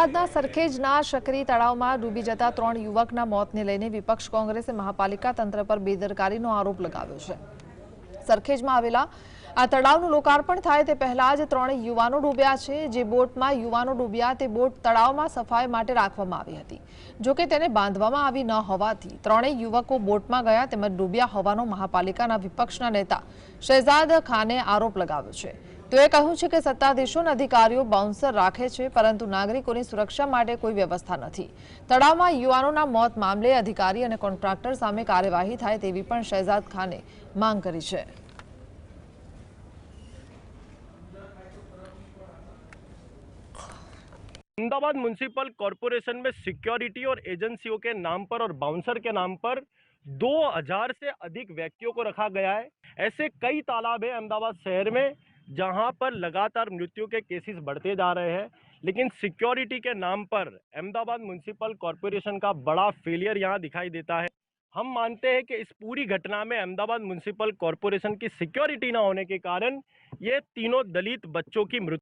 અમદાવાદના સરખેજના સક્રિય તળાવમાં ડૂબી જતા ત્રણ યુવકના મોતને લઈને વિપક્ષ કોંગ્રેસે મહાપાલિકા તંત્ર પર બેદરકારીનો આરોપ લગાવ્યો છે સરખેજમાં આવેલા આ તળાવનું લોકાર્પણ થાય તે પહેલા જ ત્રણ યુવાનો ડૂબ્યા છે જે બોટમાં યુવાનો ડૂબ્યા તે બોટ તળાવમાં સફાઈ માટે રાખવામાં આવી હતી જોકે તેને બાંધવામાં આવી ન હોવાથી ત્રણેય યુવકો બોટમાં ગયા તેમજ ડૂબ્યા હોવાનો મહાપાલિકાના વિપક્ષના નેતા શહેજાદ ખાને આરોપ લગાવ્યો છે તમે કહો છો કે સત્તાધીશોન અધિકારીઓ બાઉન્સર રાખે છે પરંતુ નાગરિકોની સુરક્ષા માટે કોઈ વ્યવસ્થા નથી તડામમાં યુવાનોના મોત મામલે અધિકારી અને કોન્ટ્રાક્ટર સામે કાર્યવાહી થાય તે વિ પણ શહઝાદ ખાનએ માંગ કરી છે અમદાવાદ મ્યુનિસિપલ કોર્પોરેશનમાં સિક્યુરિટી ઓર એજન્સીઓ કે નામ પર ઓર બાઉન્સર કે નામ પર 2000 સે અધિક વ્યક્તિઓ કો રખા ગયા છે એસે કઈ તલાબ હે અમદાવાદ શહેર મે जहां पर लगातार मृत्यु के केसेस बढ़ते जा रहे हैं लेकिन सिक्योरिटी के नाम पर अहमदाबाद म्यूनसिपल कॉरपोरेशन का बड़ा फेलियर यहाँ दिखाई देता है हम मानते हैं कि इस पूरी घटना में अहमदाबाद म्यूनसिपल कॉरपोरेशन की सिक्योरिटी ना होने के कारण ये तीनों दलित बच्चों की मृत्यु